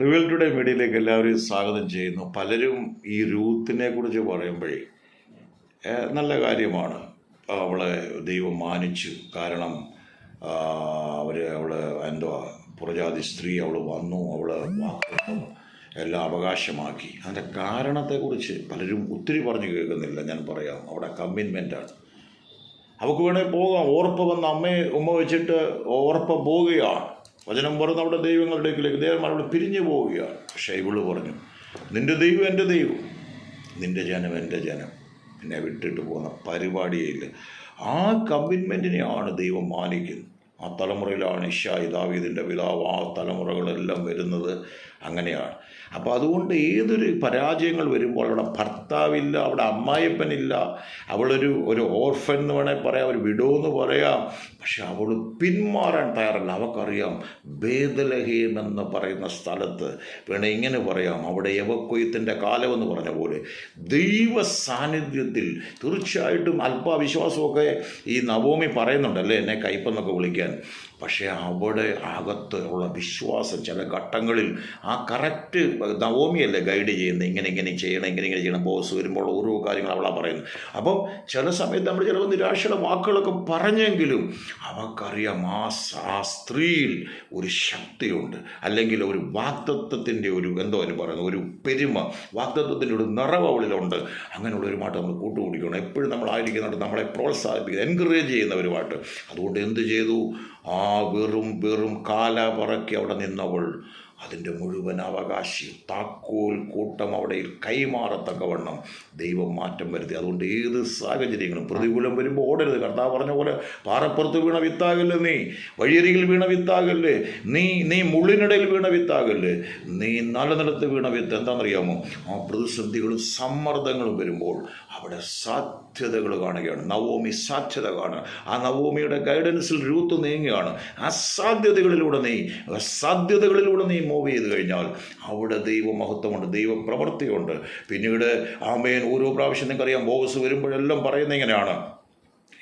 Revel today മീഡിയയിലേക്ക് എല്ലാവരെയും സ്വാഗതം ചെയ്യുന്നു. പലരും ഈ രൂത്തിനെ കുറിച്ച് പറയുമ്പോഴേ നല്ല കാര്യമാണ്. അവളെ ദൈവം മാനിച്ചു. കാരണം അവർ അവൾ എന്തോ പുറജാതി സ്ത്രീ അവൾ വന്നു അവൾ എല്ലാം അവകാശമാക്കി. അതിന്റെ കാരണത്തെക്കുറിച്ച് പലരും ഒത്തിരി പറഞ്ഞു കേൾക്കുന്നില്ല ഞാൻ പറയാം. അവിടെ കമ്മിറ്റ്മെന്റാണ് അവൾക്ക് വേണേൽ പോകാം. ഓർപ്പ് വന്ന് അമ്മയെ ഉമ്മ വെച്ചിട്ട് ഓർപ്പ് പോവുകയാണ്. വചനം പറഞ്ഞ അവിടെ ദൈവങ്ങളുടെ അടുക്കിലേക്ക് ദൈവം അവിടെ പിരിഞ്ഞു പോവുകയാണ്. പക്ഷേ ഇവൾ പറഞ്ഞു നിന്റെ ദൈവം എന്റെ ദൈവം നിന്റെ ജനം എന്റെ ജനം. എന്നെ വിട്ടിട്ട് പോകുന്ന പരിപാടിയില്ല ആ കമ്മിറ്റ്മെന്റിനെയാണ് ദൈവം മാനിക്കുന്നത്. ആ തലമുറയിലാണ് ഇഷായി ദാവീദിന്റെ പിതാവ് ആ തലമുറകളെല്ലാം വരുന്നത് അങ്ങനെയാണ്. അപ്പോൾ അതുകൊണ്ട് ഏതൊരു പരാജയങ്ങൾ വരുമ്പോൾ അവിടെ ഭർത്താവില്ല അവിടെ അമ്മായിപ്പനില്ല അവളൊരു ഒരു ഓർഫൻ എന്ന് വേണേൽ പറയാം ഒരു വിഡോ എന്ന് പറയാം പക്ഷെ അവൾ പിന്മാറാൻ തയ്യാറല്ല. അവക്കറിയാം ഭേദലഹീം എന്ന് പറയുന്ന സ്ഥലത്ത് വേണേൽ ഇങ്ങനെ പറയാം അവിടെ യവക്കൊയ്ത്തിന്റെ കാലമെന്ന് പറഞ്ഞ പോലെ ദൈവ സാന്നിധ്യത്തിൽ തീർച്ചയായിട്ടും അല്പവിശ്വാസമൊക്കെ ഈ നവോമി പറയുന്നുണ്ടല്ലേ എന്നെ കയ്പെന്നൊക്കെ വിളിക്കാൻ. പക്ഷേ അവിടെ അകത്ത് ഉള്ള വിശ്വാസം ചില ഘട്ടങ്ങളിൽ ആ കറക്റ്റ് നവോമിയല്ലേ ഗൈഡ് ചെയ്യുന്നത്. ഇങ്ങനെ ഇങ്ങനെ ചെയ്യണം ഇങ്ങനെ ഇങ്ങനെ ചെയ്യണം. ബോസ് വരുമ്പോൾ ഓരോ കാര്യങ്ങൾ അവളാണ് പറയുന്നത്. അപ്പം ചില സമയത്ത് നമ്മൾ ചിലപ്പോൾ നിരാശയുടെ വാക്കുകളൊക്കെ പറഞ്ഞെങ്കിലും അവക്കറിയാം ആ ആ സ്ത്രീയിൽ ഒരു ശക്തിയുണ്ട്. അല്ലെങ്കിൽ ഒരു വാക്തത്വത്തിന്റെ ഒരു എന്തോ അതിന് പറയുന്നത് ഒരു പെരുമ വാക്തത്വത്തിന്റെ ഒരു നിറവ് അവളിലുണ്ട്. അങ്ങനെയുള്ളവരുമായിട്ട് നമ്മൾ കൂട്ടുകൂടിക്കണം. എപ്പോഴും നമ്മൾ ആയിരിക്കുന്നുണ്ട് നമ്മളെ പ്രോത്സാഹിപ്പിക്കുക എൻകറേജ് ചെയ്യുന്നവരുമായിട്ട്. അതുകൊണ്ട് എന്ത് ചെയ്തു? ആ വെറും വെറും കാല പറക്കി അവിടെ നിന്നവൾ അതിന്റെ മുഴുവൻ അവകാശിയും താക്കോൽ കൂട്ടം അവിടെ കൈമാറത്തക്കവണ്ണം ദൈവം മാറ്റം വരുത്തി. അതുകൊണ്ട് ഏത് സാഹചര്യങ്ങളും പ്രതികൂലം വരുമ്പോൾ ഓടരുത്. കർത്താവ് പറഞ്ഞ പോലെ പാറപ്പുറത്ത് വീണ വിത്താകല്ലേ നീ വഴിയരികിൽ വീണ വിത്താകല്ലേ നീ നീ മുള്ളിനിടയിൽ വീണ വിത്താകല്ലേ നീ നല്ല നിലത്ത് വീണ വിത്ത്. എന്താണെന്നറിയാമോ? ആ പ്രതിസന്ധികളും സമ്മർദ്ദങ്ങളും വരുമ്പോൾ അവിടെ സാധ്യതകൾ കാണുകയാണ്. നവോമി സാധ്യത കാണുക. ആ നവോമിയുടെ ഗൈഡൻസിൽ രൂത്ത് നീങ്ങുകയാണ്. അസാധ്യതകളിലൂടെ സാധ്യതകളിലൂടെ നീ സാധ്യതകളിലൂടെ നീ മൂവ് ചെയ്ത് കഴിഞ്ഞാൽ അവിടെ ദൈവമഹത്വമുണ്ട് ദൈവ പ്രവൃത്തിയുണ്ട് പിന്നീട് ആമേൻ ഓരോ പ്രാവശ്യം നിങ്ങൾക്കറിയാം ബോസ് വരുമ്പോഴെല്ലാം പറയുന്നത് ഇങ്ങനെയാണ്.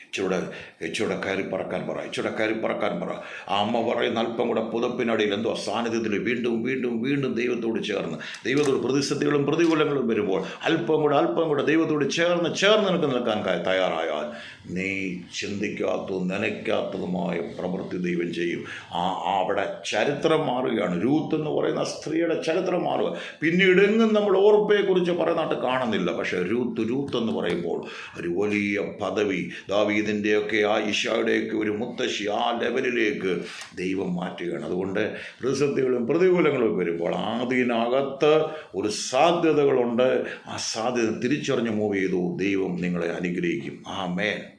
ഇച്ചിരൂടെ കയറി പറക്കാൻ പറ ഇച്ചിരൂടെ കയറി പറക്കാൻ പറ. അമ്മ പറയുന്ന അല്പം കൂടെ പുതപ്പിനടിയിൽ എന്തോ സാന്നിധ്യത്തിൽ വീണ്ടും വീണ്ടും വീണ്ടും ദൈവത്തോട് ചേർന്ന് ദൈവത്തോട് പ്രതിസന്ധികളും പ്രതികൂലങ്ങളും വരുമ്പോൾ അല്പം കൂടെ അല്പം കൂടെ ദൈവത്തോട് ചേർന്ന് ചേർന്ന് നിനക്ക് നിൽക്കാൻ തയ്യാറായാൽ നീ ചിന്തിക്കാത്തതും നനയ്ക്കാത്തതുമായ പ്രവൃത്തി ദൈവം ചെയ്യും. ആ അവിടെ ചരിത്രം മാറുകയാണ്. രൂത്ത് എന്ന് പറയുന്ന സ്ത്രീയുടെ ചരിത്രം മാറുക. പിന്നീട് എങ്ങും നമ്മൾ ഓർപ്പയെക്കുറിച്ച് പറയുന്നതായിട്ട് കാണുന്നില്ല. പക്ഷേ രൂത്ത് രൂത്ത് എന്ന് പറയുമ്പോൾ ഒരു വലിയ പദവി ദാവീദിന്റെയൊക്കെ ആ ഇഷായുടെയൊക്കെ ഒരു മുത്തശ്ശി ആ ലെവലിലേക്ക് ദൈവം മാറ്റുകയാണ്. അതുകൊണ്ട് പ്രതിസന്ധികളും പ്രതികൂലങ്ങളും വരുമ്പോൾ ആദ്യനകത്ത് ഒരു സാധ്യതകളുണ്ട്. ആ സാധ്യത തിരിച്ചറിഞ്ഞ് മൂവ് ചെയ്തു. ദൈവം നിങ്ങളെ അനുഗ്രഹിക്കും. ആ മേൻ